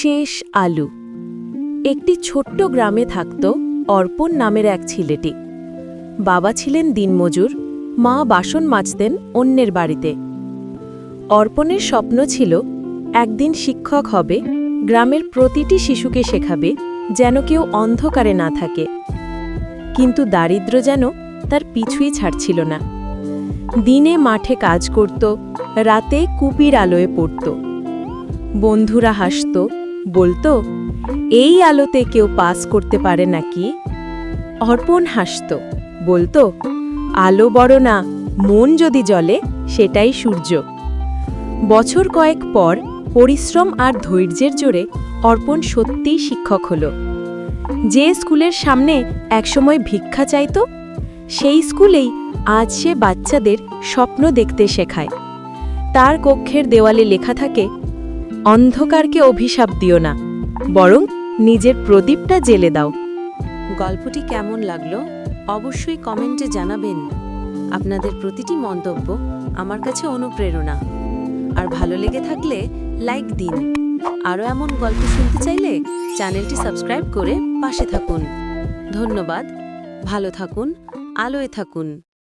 শেষ আলু। একটি ছোট্ট গ্রামে থাকত অর্পণ নামের এক ছেলেটি। বাবা ছিলেন দিনমজুর, মা বাসন মাজতেন অন্যের বাড়িতে। অর্পণের স্বপ্ন ছিল, একদিন শিক্ষক হবে, গ্রামের প্রতিটি শিশুকে শেখাবে, যেন কেউ অন্ধকারে না থাকে। কিন্তু দারিদ্র্য যেন তার পিছুই ছাড়ছিল না। দিনে মাঠে কাজ করত, রাতে কুপির আলোয় পড়ত। বন্ধুরা হাসত বলতো, এই আলোতে কেউ পাস করতে পারে নাকি? অর্পণ হাসত, বলতো, আলো বড় না, মন যদি জ্বলে, সেটাই সূর্য। বছর কয়েক পর পরিশ্রম আর ধৈর্যের জোরে অর্পণ সত্যিই শিক্ষক হল। যে স্কুলের সামনে একসময় ভিক্ষা চাইতো, সেই স্কুলেই আজ সে বাচ্চাদের স্বপ্ন দেখতে শেখায়। তার কক্ষের দেওয়ালে লেখা থাকে অন্ধকারকে অভিশাপ দিও না, বরং নিজের প্রদীপটা জেলে দাও। গল্পটি কেমন লাগল অবশ্যই কমেন্টে জানাবেন। আপনাদের প্রতিটি মন্তব্য আমার কাছে অনুপ্রেরণা। আর ভালো লেগে থাকলে লাইক দিন। আরও এমন গল্প শুনতে চাইলে চ্যানেলটি সাবস্ক্রাইব করে পাশে থাকুন। ধন্যবাদ। ভালো থাকুন, আলোয় থাকুন।